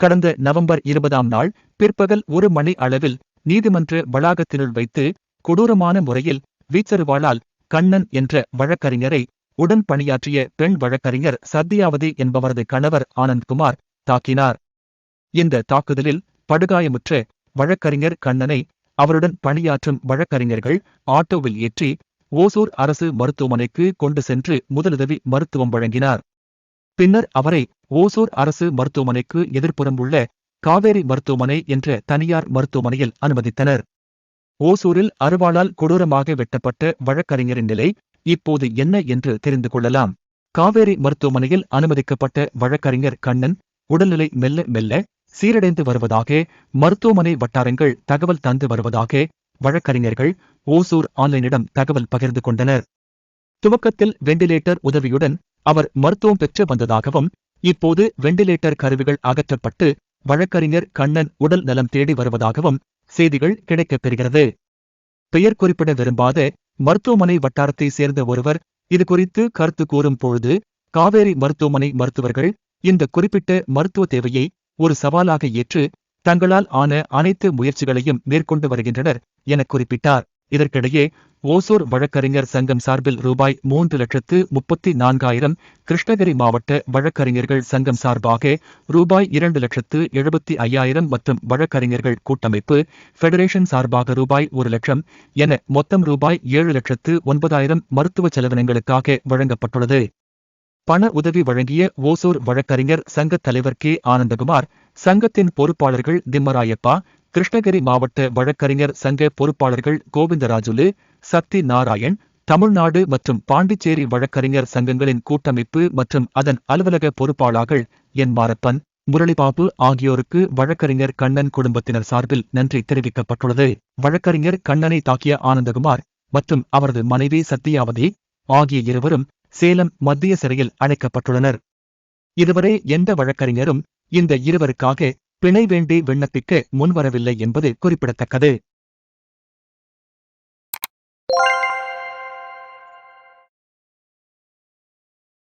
கடந்த நவம்பர் இருபதாம் நாள் பிற்பகல் ஒரு மணி அளவில் நீதிமன்ற வளாகத்தினுள் வைத்து கொடூரமான முறையில் வீச்சருவாளால் கண்ணன் என்ற வழக்கறிஞரை உடன் பணியாற்றிய பெண் வழக்கறிஞர் சத்யாவதி என்பவரது கணவர் ஆனந்த்குமார் தாக்கினார். இந்த தாக்குதலில் படுகாயமுற்ற வழக்கறிஞர் கண்ணனை அவருடன் பணியாற்றும் வழக்கறிஞர்கள் ஆட்டோவில் ஏற்றி ஓசூர் அரசு மருத்துவமனைக்கு கொண்டு சென்று முதலுதவி மருத்துவம் வழங்கினார். பின்னர் அவரை ஓசூர் அரசு மருத்துவமனைக்கு எதிர்ப்புறம் உள்ள காவேரி மருத்துவமனை என்ற தனியார் மருத்துவமனையில் அனுமதித்தனர். ஓசூரில் அருவாளால் கொடூரமாக வெட்டப்பட்ட வழக்கறிஞரின் நிலை இப்போது என்ன என்று தெரிந்து கொள்ளலாம். காவேரி மருத்துவமனையில் அனுமதிக்கப்பட்ட வழக்கறிஞர் கண்ணன் உடல்நிலை மெல்ல மெல்ல சீரடைந்து வருவதாக மருத்துவமனை வட்டாரங்கள் தகவல் தந்து வருவதாக வழக்கறிஞர்கள் ஓசூர் ஆன்லைனிடம் தகவல் பகிர்ந்து கொண்டனர். துவக்கத்தில் வெண்டிலேட்டர் உதவியுடன் அவர் மருத்துவம் பெற்று வந்ததாகவும் இப்போது வெண்டிலேட்டர் கருவிகள் அகற்றப்பட்டு வழக்கறிஞர் கண்ணன் உடல் நலம் தேடி வருவதாகவும் செய்திகள் கிடைக்கப் பெறுகிறது. பெயர் குறிப்பிட விரும்பாத மருத்துவமனை வட்டாரத்தை சேர்ந்த ஒருவர் இது குறித்து கருத்து கூறும் பொழுது காவேரி மருத்துவமனை மருத்துவர்கள் இந்த குறிப்பிட்ட மருத்துவ தேவையை ஒரு சவாலாக ஏற்று தங்களால் ஆன அனைத்து முயற்சிகளையும் மேற்கொண்டு வருகின்றனர் என குறிப்பிட்டார். இதற்கிடையே ஓசூர் வழக்கறிஞர் சங்கம் சார்பில் ரூபாய் மூன்று லட்சத்து முப்பத்தி நான்காயிரம் கிருஷ்ணகிரி மாவட்ட வழக்கறிஞர்கள் சங்கம் சார்பாக ரூபாய் இரண்டு லட்சத்து எழுபத்தி ஐயாயிரம் மற்றும் வழக்கறிஞர்கள் கூட்டமைப்பு ஃபெடரேஷன் சார்பாக ரூபாய் ஒரு லட்சம் என மொத்தம் ரூபாய் ஏழு லட்சத்து ஒன்பதாயிரம் மருத்துவ செலவினங்களுக்காக வழங்கப்பட்டுள்ளது. பண உதவி வழங்கிய ஓசூர் வழக்கறிஞர் சங்கத் தலைவர் கே. ஆனந்தகுமார் சங்கத்தின் பொறுப்பாளர்கள் திம்மராயப்பா கிருஷ்ணகிரி மாவட்ட வழக்கறிஞர் சங்க பொறுப்பாளர்கள் கோவிந்தராஜுலு சக்தி நாராயண் தமிழ்நாடு மற்றும் பாண்டிச்சேரி வழக்கறிஞர் சங்கங்களின் கூட்டமைப்பு மற்றும் அதன் அலுவலக பொறுப்பாளர்கள் என் மாரப்பன் முரளிபாபு ஆகியோருக்கு வழக்கறிஞர் கண்ணன் குடும்பத்தினர் சார்பில் நன்றி தெரிவிக்கப்பட்டுள்ளது. வழக்கறிஞர் கண்ணனை தாக்கிய ஆனந்தகுமார் மற்றும் அவரது மனைவி சத்யாவதி ஆகிய இருவரும் சேலம் மத்திய சிறையில் அழைக்கப்பட்டுள்ளனர் இதுவரை எந்த வழக்கறிஞரும் இந்த இருவருக்காக பிணை வேண்டி விண்ணப்பிக்க முன்வரவில்லை என்பது குறிப்பிடத்தக்கது.